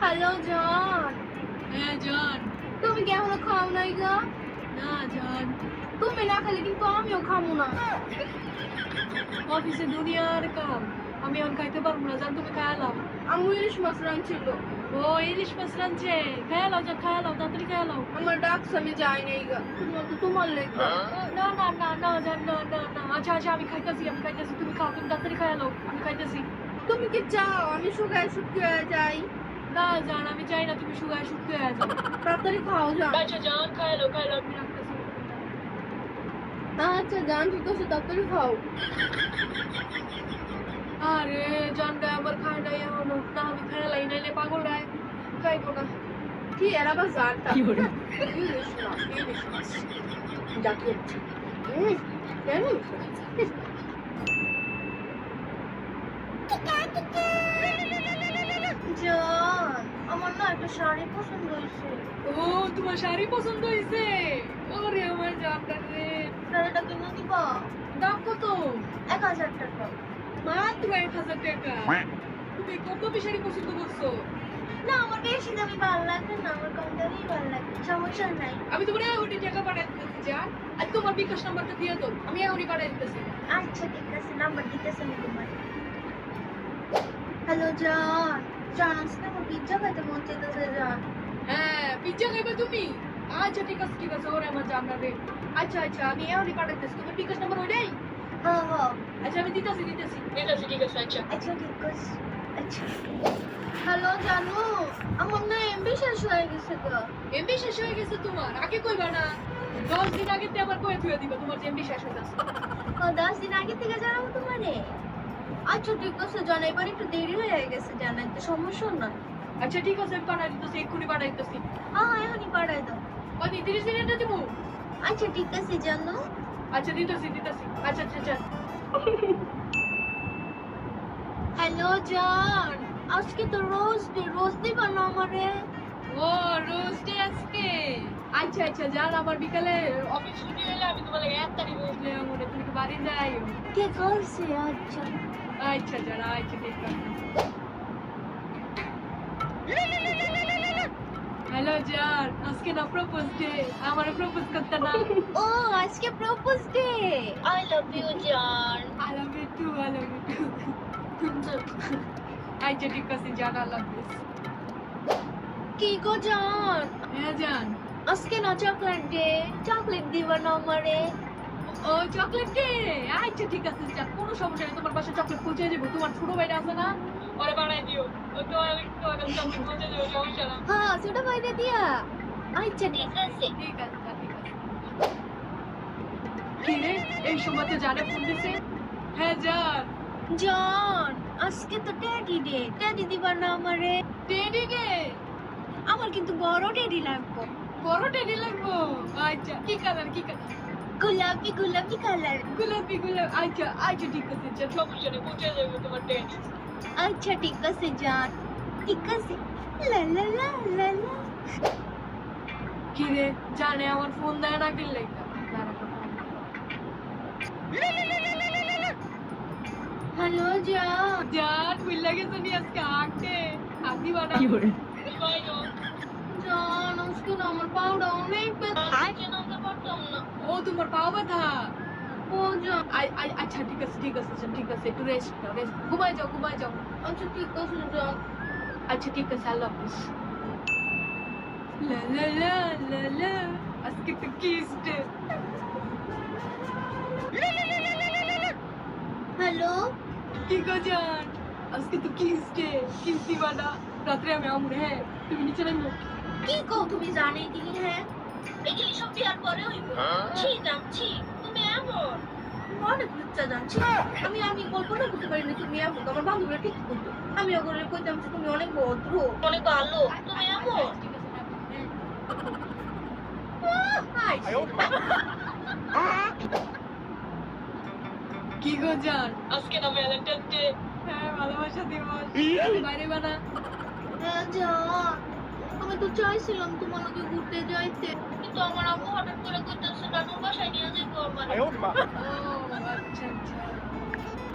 Hello জন হ্যাঁ জান তুমি কি এখনও খাও নাই গা? না জান তুমি না খেলে কিন্তু আমিও খাব না। অফিসে দুনিয়ার কাম। আমি এখন খাইতে পারব না জান তুমি খায়ালাও আম্মু ইলিশ মাছ রাঁধছিল। ও ইলিশ মাছ রাঁধছে। খায়ালাও জান খায়ালাও তাড়াতাড়ি খায়ালাও আমার ডাকস আমি যাই নাই গা। তোমার লেগে। না না না না জান না না না। আচ্ছা আচ্ছা আমি খাইতেছি আমি খাইতেছি। তুমি খাও তুমি তাড়াতাড়ি খায়ালাও আমি খাইতেছি। তুমি কি চাও? আমি শুকায় শুকিয়ে যাই। না জান আমি চাই না তুমি সুগার শুকিয়ে তাড়াতাড়ি খাও যান আচ্ছা জান খায়ালাও খায়ালাও আমি রাখতেছি। আচ্ছা জান ঠিক আছে তাড়াতাড়ি খাও। আরে জানটা আবার খায় নাই এখনও। না আমি খায়ালাই নাইলে পাগল রায়। খাইবো না। কি এর আবার জানটা কি বলে? হুম কেন আমার শাড়ি পছন্দ হয়েছে? ও তোমার শাড়ি পছন্দ হয়েছে? ওরে আমার জানটা রে শাড়িটা কিনে দিবা দাম কত? এক হাজার টাকা। মাত্র এক হাজার টাকা? তুমি দামি শাড়ি পছন্দ করছ? না আমার বেশি দামি ভালো লাগে না আমার কম দামি ভালো লাগে সমস্যা নাই। আমি তোমার এখনই টাকা পাঠাই দিতেছি যা। আর তোমার বিকাশ নাম্বারটা দিয়ে দাও আমি এখনই পাঠাই দিতেছি। আচ্ছা ঠিক আছে নাম্বার দিতেছে আমি তোমার হ্যালো জান জান আজকে আমার পিজ্জা খাইতে মন চাইতেছে জান হ্যাঁ পিজ্জা খাইবে তুমি? আচ্ছা ঠিক আছে ঠিক আছে ওরে আমার জানা রে আচ্ছা আচ্ছা আমি এখনই পাঠাইতেছি তোমার বিকাশ নাম্বার ওইটাই হ্যাঁ হ্যাঁ। আচ্ছা আমি দিতেছি দিতেছি। দিতেছি ঠিক আছে আচ্ছা। আচ্ছা ঠিক আছে আচ্ছা। হ্যালো জানু আমার না এমবি শেষ হয়ে গেছে গো। এমবি শেষ হয়ে গেছে তোমার? আগে কইবা না? দশ দিন আগে তে আবার কয়ে থুয়ে দিবা তোমার যে এমবি শেষ হয়ে যাচ্ছে ও দশ দিন আগে থেকে জানাব তোমারে? আচ্ছা ঠিক আছে জান এবার একটু দেরি হয়ে গেছে জানাই তো সমস্যা না? আচ্ছা ঠিক আছে পাঠাই দিতেছি এক্ষুনি পাঠাই দিতেছি। হ্যাঁ এখনই পাঠাই দাও। ওই তিরিশ দিন এটা দিব? আচ্ছা ঠিক আছে জানো। আচ্ছা দিতেছি দিতেছি। আচ্ছা আচ্ছা আচ্ছা। হ্যালো জান আজকে তো রোজ ডে রোজ দিবা না আমারে। ও রোজ ডে আজকে? আচ্ছা আচ্ছা যান আমার বিকালে অফিস ছুটি হলে আমি তোমার এক তারিখ রোজ মনে তুমি কি বাড়ি যাই? কে করছে আচ্ছা। আচ্ছা যান আচ্ছা ঠিক হ্যালো জান আজকে না প্রপোজ ডে আমার প্রপোজ করতে না। ও আজকে propose day I love you জান I love you too I love you too আচ্ছা ঠিক আছে জান আই লাভ ইউ কি গো জান হ্যাঁ জান আজকে না চকলেট ডে চকলেট দিবা না আমারে। ও চকলেট ডে আচ্ছা ঠিক আছে যা কোনো সমস্যা নেই তোমার পাশে চকলেট পৌঁছে যাব তোমার ছোট ভাইটা আছে না? ওরে বানাই দিও। ও তো চকলেট পৌঁছে যাব সমস্যা না হ্যাঁ ছোট ভাইটা দিয়া। আচ্ছা ঠিক আছে। ঠিক আছে এই সময় তো জানে ফোন দিছে? হ্যাঁ জান। জান আজকে তো টেডি ডে টেডি দিবা না আমারে। টেডি ডে আমার কিন্তু বড় টেডি লাগবে। বড় টেডি লাগবো আচ্ছা কি কালার কি কালার গোলাপি গোলাপি কালার গোলাপি গোলাপ আচ্ছা আচ্ছা ঠিক আছে যা সমস্যা নেই পৌঁছে যাবে তোমার টেডি আচ্ছা ঠিক আছে জান ঠিক আছে লা লা লা লা লা কি রে জানে আমার ফোন দেয় না কিনলে হ্যালো জান জান বুঝলা গেছে নি আজকে আঁকতে হাতি বানা জান আজকে না আমার পাউডা অনেক ব্যথা নামতে পারতাম না ও তোমার পাও ব্যথা ও জান আই- আই- আচ্ছা ঠিক আছে ঠিক আছে আচ্ছা, ঠিক আছে একটু রেস্ট নাও রেস্ট ঘুমাই যাও ঘুমাই যাও আচ্ছা ঠিক আছে জান আচ্ছা ঠিক আছে আল্লাহ হাফিজ লা লা লা লা লা আজকে তো কিস ডে হ্যালো কি গো জান আজকে তো কিস ডে কিস দিবা না রাত্রে আমি আমরে হ্যাঁ তুমি নিচে নামো কি কও তুমি জানে দিলি হ্যাঁ? এগুলি সব বিয়ার পরে হইব। ছি জান ছি তুমি এমন? অনেক লুচ্চা জানছি। আমি আমি কল্পনা করতে পারিনি তুমি এমন। আমার বান্ধবীরা ঠিক করতো আমি ওগুলো কইতাম যে তুমি অনেক ভদ্র। অনেক ভালো। তুমি এমন? হ্যাঁ। কি গো জান? আজকে না ভ্যালেন্টাইন ডে হ্যাঁ ভালোবাসা দিবস। বাইরে বানা। হ্যাঁ জান। আমি তো চাইছিলাম তোমার লগে ঘুরতে যাইতে কিন্তু আমার আম্মু হঠাৎ করে কইতাছে নানুর বাসায় নিয়ে যাইবো আমার ও আচ্ছা আচ্ছা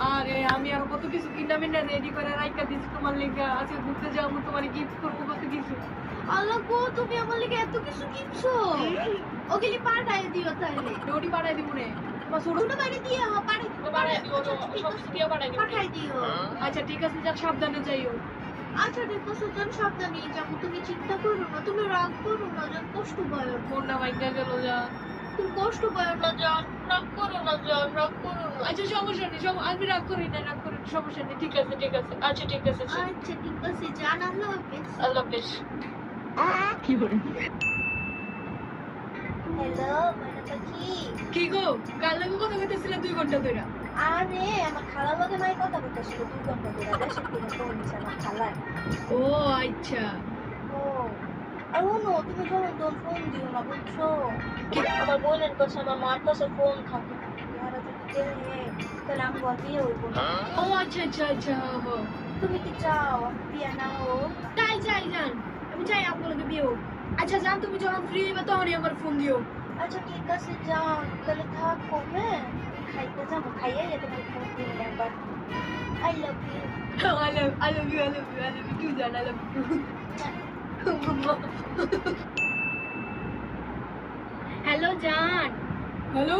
আরে আমি আর কত কিছু কিনা মিনা রেডি করে রাইকা দিছি তোমার লেগা আজকে ঘুরতে যাব তোমার গিফট করব কত কিছু আল্লাহ গো তুমি আমার লেগে এত কিছু কিনছো ওগুলি পাঠাই দিও তাহলে ওটি পাঠাই দিব হ্যাঁ আচ্ছা, দিও আচ্ছা ঠিক আছে যাক সাবধানে যাইও আচ্ছা ঠিক আছে তুমি সাবধানে যাব তুমি চিন্তা করো না তুমি রাগ করো না যান কষ্ট পায় না। ফোনটা বাইকা গেল যা তুমি কষ্ট পায় না জান রাগ করো না জান রাগ করো না। আচ্ছা সমস্যা নেই সব আমি রাগ করি না রাগ করি না, সমস্যা নেই ঠিক আছে ঠিক আছে। আচ্ছা ঠিক আছে আচ্ছা ঠিক আছে জান আল্লাহ হাফেজ। আল্লাহ হাফেজ। হ্যালো ময়না পাখি। কি গো? কাল লাগে কথা কইতেছিলে দুই ঘণ্টা ধরে আরে আমার খালার লগে মাই কথা বলতেছিল দুই ঘণ্টা ধরে দেশের থেকে ফোন দিছে আমার খালার। ও আচ্ছা। ও আর শোনো তুমি যখন তোর ফোন দিও না বুঝছ? আমার বোনের কাছে আমার মার কাছে ফোন থাকে ইয়ারা যদি দেহে তাহলে আমি বল বিয়ে হইব না। ও আচ্ছা আচ্ছা আচ্ছা হো, হো। তুমি কি চাও বিয়ে না হোক? চাই চাই জান আমি চাই আপনাকে বিয়ে হোক। আচ্ছা জান তুমি যখন ফ্রি হইবে তখনই আমার ফোন দিও। আচ্ছা ঠিক আছে যাও তাহলে থাকো হ্যাঁ খাইতে যাব খাইয়ে যেতে দিন একবার I love you I love, I love you, I love you, I love you too, জান, I love you. হ্যালো জান হ্যালো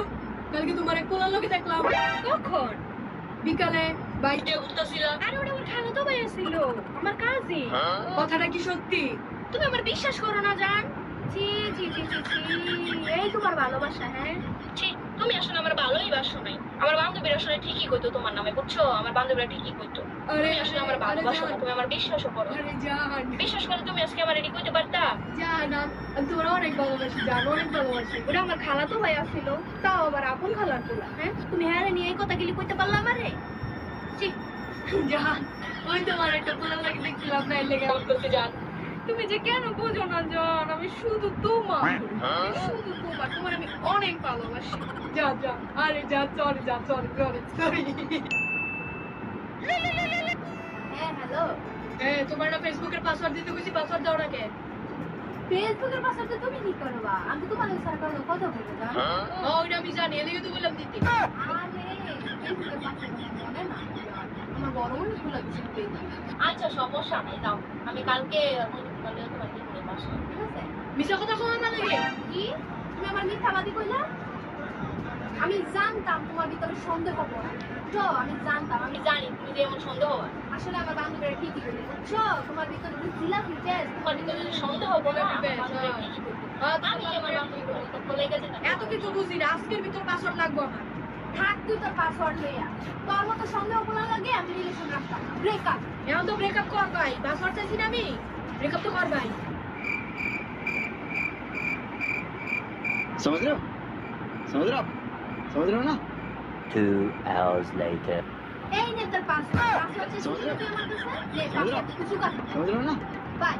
কালকে তোমার এক কোলার লোকে দেখলাম। কখন? বিকালে বাইকে উঠতেছিলাম আরে ওটা আমার খালা তো ভাই ছিল আমার কাজে কথাটা কি সত্যি? তুমি আমার বিশ্বাস করো না জান জি জি জি জি জি এই তোমার ভালোবাসা হ্যাঁ? ছি, তুমি আসলে আমার ভালোই বাসো নাই। আমার বান্ধবীরা আসলে ঠিকই কইতো তোমার নামে বুঝছ? আমার বান্ধবীরা ঠিকই কইতো। আরে আসলে আমার ভালোবাসো না তুমি আমার বিশ্বাসও করো আরে জান। বিশ্বাস করে তুমি আজকে আমার কইতে পারতা? জান আমি তোমার অনেক ভালোবাসি জান অনেক ভালোবাসি। ওটা আমার খালা তো ভাই ছিল তাও আবার আপন খালার হ্যাঁ? তুমি হ্যাঁ নিয়ে এই কথা গেলি কইতে পারলাম আরে জি জান। ওই তোমার একটা লাগে দেখছিলাম না এর লেগে বলতেছি জান তুমি যে কেন বোঝো না জান? আমি শুধু তোমার শুধু তোমার তোমার আমি অনেক ভালোবাসি। যা যা আরে যা চল যা চল চল হ্যাঁ হ্যালো। এ তোমার না ফেসবুকের পাসওয়ার্ড দিতে পাসওয়ার্ড দাও নাকি ফেসবুকের তুমি কি করবা? আমি তোমার সাথে কথা কথা বলতে জান? ওইটা আমি জানি তো বললাম দিতে। আরে ফেসবুকের পাশে মনে না আমার বড় মনে খোলা আচ্ছা সমস্যা নেই দাও। আমি কালকে কালকে তোমার কি করে বাসা ঠিক আছে মিছা কথা কও না লাগে কি তুমি আমার মিথ্যাবাদী কইলা আমি জানতাম তোমার ভিতরে সন্দেহ পড়ে তো আমি জানতাম আমি জানি তুমি যে এমন সন্দেহ হয় আসলে আমার বান্ধবীরা ঠিকই বলে বুঝছ তোমার ভিতরে যে জিলাপি টেস্ট তোমার ভিতরে যদি সন্দেহ না। আ, আমি আমার বান্ধবী বলে গেছে না এত কিছু বুঝি না আজকের ভিতর পাসওয়ার্ড লাগবে আমার থাক তুই তোর পাসওয়ার্ড লইয়া তোর মতো সন্দেহ করা লাগে আমি রিলেশন রাখতাম ব্রেকআপ এখন তো ব্রেকআপ কর ভাই। পাসওয়ার্ড চাইছি না আমি। ब्रेकअप तो कर भाई समझ रहे हो समझ रहे हो समझ रहे हो ना Two hours later. नहीं नहीं तेरे पास पास हो चुकी है तू ये मत कर ले पास हो चुका समझ रहे हो ना बाय